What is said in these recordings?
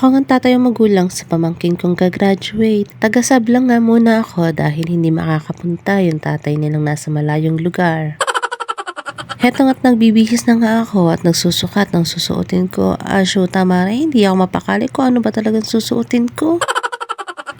tatay ang magulang sa pamangkin kong gagraduate. Tagasab lang nga muna ako dahil hindi makakapunta yung tatay nilang nasa malayong lugar. Heto nga't nagbibihis na nga ako at nagsusukat ng susuotin ko. Shoot, tama rin. Hindi ako mapakali kung ano ba talagang susuotin ko.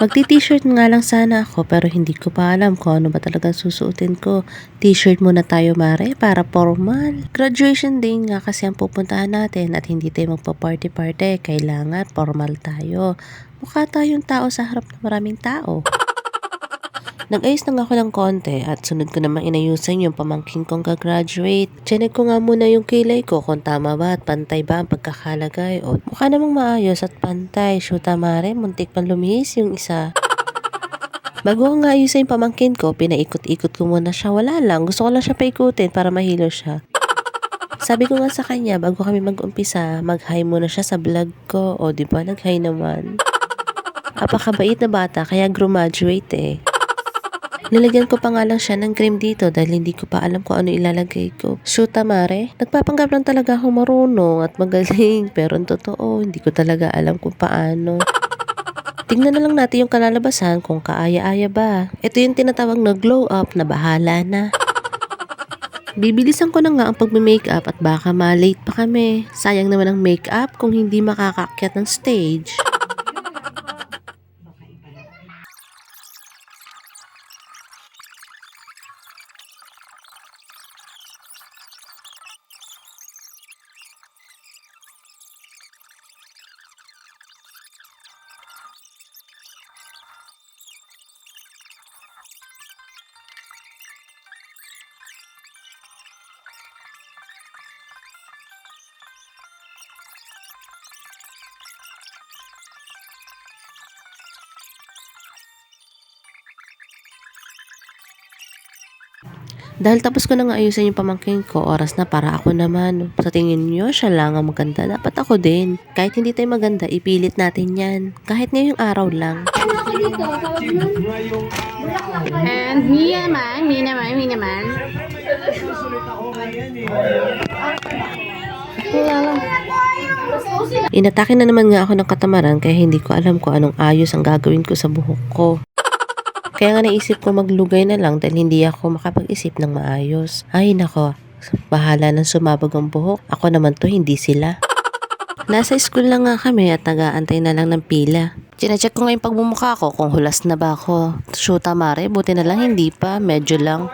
Magti-t-shirt nga lang sana ako pero hindi ko pa alam kung ano ba talagang susuotin ko. T-shirt muna tayo mare para formal. Graduation day nga kasi ang pupuntahan natin at hindi tayo magpa-party-party. Kailangan formal tayo. Mukha tayong tao sa harap ng maraming tao. Nag-ayos lang ako ng konti at sunod ko namang inayusan yung pamangkin kong gagraduate. Chinek ko nga muna yung kilay ko kung tama ba at pantay ba ang pagkakalagay. O mukha namang maayos at pantay. Shoota mare, muntik pang lumihis yung isa. Bago ko nga ayusin yung pamangkin ko, pinaikot-ikot ko muna siya. Wala lang, gusto ko lang siya paikutin para mahilo siya. Sabi ko nga sa kanya, bago kami mag-umpisa, mag-hi muna siya sa vlog ko. O di ba, nag-hi naman. Apakabait na bata, kaya graduate eh. Nilagyan ko pa nga lang siya ng cream dito dahil hindi ko pa alam kung ano ilalagay ko. Shoot, mare. Nagpapanggap lang talaga ako marunong at magaling. Pero ang totoo, hindi ko talaga alam kung paano. Tingnan na lang natin yung kalalabasan kung kaaya-aya ba. Ito yung tinatawag na glow up na bahala na. Bibilisan ko na nga ang pagme-makeup at baka ma-late pa kami. Sayang naman ang makeup kung hindi makakakyat ng stage. Dahil tapos ko na nga ayusin yung pamangkin ko, oras na para ako naman. Sa tingin nyo, siya lang ang maganda. Dapat ako din. Kahit hindi tayo maganda, ipilit natin yan. Kahit ngayong araw lang. And me naman, me naman, me naman. Wala lang. Inatake na naman nga ako ng katamaran kaya hindi ko alam kung anong ayos ang gagawin ko sa buhok ko. Kaya nga naisip ko maglugay na lang dahil hindi ako makapag-isip ng maayos. Ay nako, bahala ng sumabog ang buhok. Ako naman to, hindi sila. Nasa school lang nga kami at nag-aantay na lang ng pila. Chinecheck ko nga yung pagmumukha ko kung hulas na ba ako. Shoota mare, buti na lang hindi pa, medyo lang.